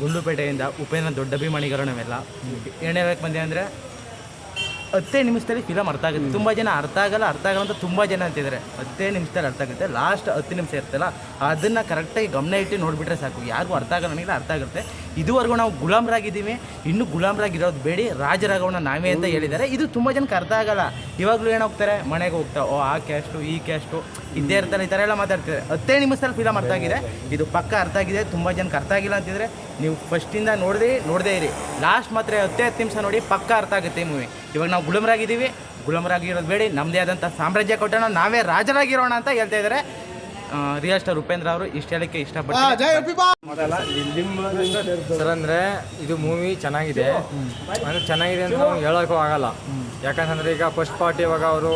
ಗುಂಡ್ಲುಪೇಟೆಯಿಂದ ಉಪೇನ ದೊಡ್ಡ ಅಭಿಮಾನಿಗಳು ನಾವೆಲ್ಲ ಏನು ಬಂದೆ ಅಂದರೆ ಹತ್ತೇ ನಿಮಿಷದಲ್ಲಿ ಫಿಲಮ್ ಅರ್ಥ ಆಗುತ್ತೆ. ತುಂಬ ಜನ ಅರ್ಥ ಆಗಲ್ಲ ಅರ್ಥ ಆಗಲ್ಲ ಅಂತ ತುಂಬ ಜನ ಅಂತಿದ್ದಾರೆ. ಹತ್ತೇ ನಿಮಿಷದಲ್ಲಿ ಅರ್ಥ ಆಗುತ್ತೆ. ಲಾಸ್ಟ್ ಹತ್ತು ನಿಮಿಷ ಇರ್ತಲ್ಲ. ಅದನ್ನು ಕರೆಕ್ಟಾಗಿ ಗಮನ ಇಟ್ಟು ನೋಡಿಬಿಟ್ರೆ ಸಾಕು. ಯಾರಿಗೂ ಅರ್ಥ ಆಗಲ್ಲ ನನಗೆ ಅರ್ಥ ಆಗುತ್ತೆ. ಇದುವರೆಗೂ ನಾವು ಗುಲಾಮ್ರಾಗಿದ್ದೀವಿ. ಇನ್ನೂ ಗುಲಾಮ್ರಾಗಿರೋದು ಬೇಡಿ. ರಾಜರಾಗೋಣ ನಾವೇ ಅಂತ ಹೇಳಿದ್ದಾರೆ. ಇದು ತುಂಬ ಜನಕ್ಕೆ ಅರ್ಥ ಆಗಲ್ಲ. ಇವಾಗಲೂ ಏನು ಹೋಗ್ತಾರೆ ಮನೆಗೆ ಹೋಗ್ತಾ ಓ ಆ ಕ್ಯಾಸ್ಟು ಈ ಕ್ಯಾಸ್ಟು ಇದ್ದೇ ಇರ್ತಾರೆ ಈ ಥರ ಎಲ್ಲ ಮಾತಾಡ್ತಿದ್ದಾರೆ. ಹತ್ತೇ ನಿಮಿಷದಲ್ಲಿ ಫಿಲಮ್ ಅರ್ಥ ಆಗಿದೆ. ಇದು ಪಕ್ಕ ಅರ್ಥ ಆಗಿದೆ. ತುಂಬ ಜನಕ್ಕೆ ಅರ್ಥ ಆಗಿಲ್ಲ ಅಂತಿದ್ರೆ ನೀವು ಫಸ್ಟಿಂದ ನೋಡಿದ್ರಿ ನೋಡದೇ ಇರಿ. ಲಾಸ್ಟ್ ಮಾತ್ರ ಹತ್ತೇ ಹತ್ತು ನಿಮಿಷ ನೋಡಿ ಪಕ್ಕ ಅರ್ಥ ಆಗುತ್ತೆ ಈ ಮೂವಿ ಇವಾಗ ನಾವು ಗುಲಾಮ್ರಾಗಿದ್ದೀವಿ. ಗುಲಾಮ್ರಾಗಿರೋದು ಬೇಡಿ. ನಮ್ಮದೇ ಆದಂಥ ಸಾಮ್ರಾಜ್ಯ ಕೊಟ್ಟೋಣ. ನಾವೇ ರಾಜರಾಗಿರೋಣ ಅಂತ ಹೇಳ್ತಾ ಇದ್ದಾರೆ. ರಿಯಲ್ ಸ್ಟಾರ್ ಉಪೇಂದ್ರ ಅವರು ಇಷ್ಟ ಹೇಳಕ್ಕೆ ಇಷ್ಟಪಡ್ತಾರೆ ಸರ್ ಅಂದರೆ ಇದು ಮೂವಿ ಚೆನ್ನಾಗಿದೆ. ಅಂದರೆ ಚೆನ್ನಾಗಿದೆ ಅಂತ ನಾವು ಹೇಳೋಕ್ಕೂ ಆಗಲ್ಲ. ಯಾಕಂತಂದ್ರೆ ಈಗ ಫಸ್ಟ್ ಪಾರ್ಟ್ ಇವಾಗ ಅವರು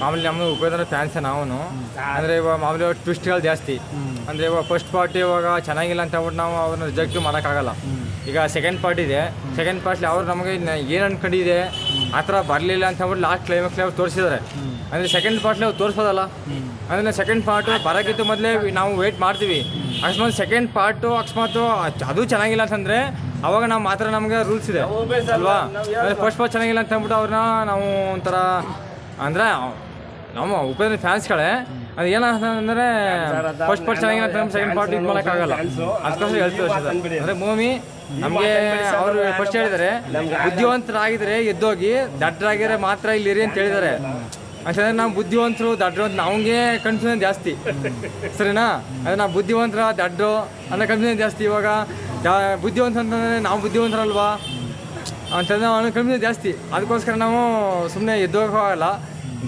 ಮಾಮೂಲಿ ನಮ್ಮ ಉಪೇಂದ್ರ ಫ್ಯಾನ್ಸ್ ನಾವು ಅಂದರೆ ಇವಾಗ ಮಾಮೂಲಿ ಟ್ವಿಸ್ಟ್ಗಳು ಜಾಸ್ತಿ. ಅಂದರೆ ಇವಾಗ ಫಸ್ಟ್ ಪಾರ್ಟಿ ಇವಾಗ ಚೆನ್ನಾಗಿಲ್ಲ ಅಂತ ಹೇಳ್ಬಿಟ್ಟು ನಾವು ಅವ್ರನ್ನ ರಿಜೆಕ್ಟ್ ಮಾಡೋಕ್ಕಾಗಲ್ಲ. ಈಗ ಸೆಕೆಂಡ್ ಪಾರ್ಟ್ ಇದೆ. ಸೆಕೆಂಡ್ ಪಾರ್ಟ್ಲಿ ಅವ್ರು ನಮಗೆ ಏನು ಅನ್ಕೊಂಡಿದೆ, ಆ ಥರ ಬರಲಿಲ್ಲ ಅಂತ ಹೇಳ್ಬಿಟ್ಟು ಲಾಸ್ಟ್ ಕ್ಲೈಮ್ಯಾಕ್ಸ್ ಅವ್ರು ತೋರಿಸಿದ್ದಾರೆ ಅಂದರೆ ಸೆಕೆಂಡ್ ಪಾರ್ಟ್ಲಿ ಅವ್ರು ತೋರಿಸೋದಲ್ಲ? ಅಂದರೆ ಸೆಕೆಂಡ್ ಪಾರ್ಟು ಬರೋಕ್ಕಿಂತ ಮೊದಲೇ ನಾವು ವೇಟ್ ಮಾಡ್ತೀವಿ. ಅಕಸ್ಮಾತ್ ಸೆಕೆಂಡ್ ಪಾರ್ಟು ಅಕಸ್ಮಾತ್ ಅದು ಚೆನ್ನಾಗಿಲ್ಲ ಅಂತಂದರೆ ಅವಾಗ ನಾವು ಮಾತ್ರ ನಮಗೆ ರೂಲ್ಸ್ ಇದೆ. ಅಲ್ವಾ? ಫಸ್ಟ್ ಪಾರ್ಟ್ ಚೆನ್ನಾಗಿಲ್ಲ ಅಂತ ಅಂದ್ಬಿಟ್ಟು ಅವ್ರನ್ನ ನಾವು ಒಂಥರ ಅಂದರೆ ನಮ್ಮ ಉಪೇಂದ್ರ ಫ್ಯಾನ್ಸ್ಗಳೇ ಅದು ಏನಂತಂದರೆ ಫಸ್ಟ್ ಪಾರ್ಟ್ ಚೆನ್ನಾಗಿರೋ ಅಂತ ಸೆಕೆಂಡ್ ಪಾರ್ಟ್ ಇದು ಮಾಡೋಕ್ಕಾಗಲ್ಲ ಅದಕ್ಕೋಸ್ಕರ ಹೇಳ್ತೀವಿ ಅಷ್ಟೇ. ಅಂದರೆ ಭೂಮಿ ನಮಗೆ ಅವರು ಫಸ್ಟ್ ಹೇಳಿದ್ದಾರೆ ಬುದ್ಧಿವಂತರಾಗಿದ್ರೆ ಎದ್ದೋಗಿ ದಡ್ಡರಾಗಿದ್ರೆ ಮಾತ್ರ ಇಲ್ಲಿ ಇರಿ ಅಂತ ಹೇಳಿದ್ದಾರೆ ಅಂತಂದ್ರೆ ನಾವು ಬುದ್ಧಿವಂತರು ದಡ್ರು ಅಂತ ನಮಗೆ ಕನ್ಫ್ಯೂಷನ್ ಜಾಸ್ತಿ. ಸರಿನಾ? ಅದೇ ನಾವು ಬುದ್ಧಿವಂತರ ದಡ್ರು ಅನ್ನೋ ಕನ್ಫ್ಯೂಷನ್ ಜಾಸ್ತಿ ಇವಾಗ. ಬುದ್ಧಿವಂತ ಅಂತಂದರೆ ನಾವು ಬುದ್ಧಿವಂತರಲ್ವಾ? ಅಂತಂದ್ರೆ ಅವನು ಕನ್ಫ್ಯೂಷನ್ ಜಾಸ್ತಿ. ಅದಕ್ಕೋಸ್ಕರ ನಾವು ಸುಮ್ಮನೆ ಎದ್ದೋಗಲ್ಲ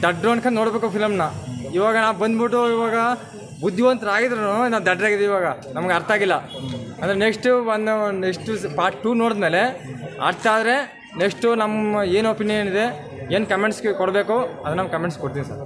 ದಡ್ರು ಅನ್ಕೊಂಡು ನೋಡಬೇಕು ಫಿಲಮ್ನ. ಇವಾಗ ನಾವು ಬಂದ್ಬಿಟ್ಟು ಇವಾಗ ಬುದ್ಧಿವಂತರಾಗಿದ್ರು ನಾವು ದಡ್ಡರಾಗಿದ್ದೀವಿ ಇವಾಗ. ನಮ್ಗೆ ಅರ್ಥ ಆಗಿಲ್ಲ. ಅಂದರೆ ನೆಕ್ಸ್ಟು ಒಂದು ನೆಕ್ಸ್ಟ್ ಪಾರ್ಟ್ ಟೂ ನೋಡಿದ್ಮೇಲೆ ಅರ್ಥ ಆದರೆ ನೆಕ್ಸ್ಟು ನಮ್ಮ ಏನು ಒಪಿನಿಯನ್ ಇದೆ, ಏನು ಕಮೆಂಟ್ಸ್ಗೆ ಕೊಡಬೇಕು, ಅದು ನಮ್ಮ ಕಮೆಂಟ್ಸ್ ಕೊಡ್ತೀನಿ ಸರ್.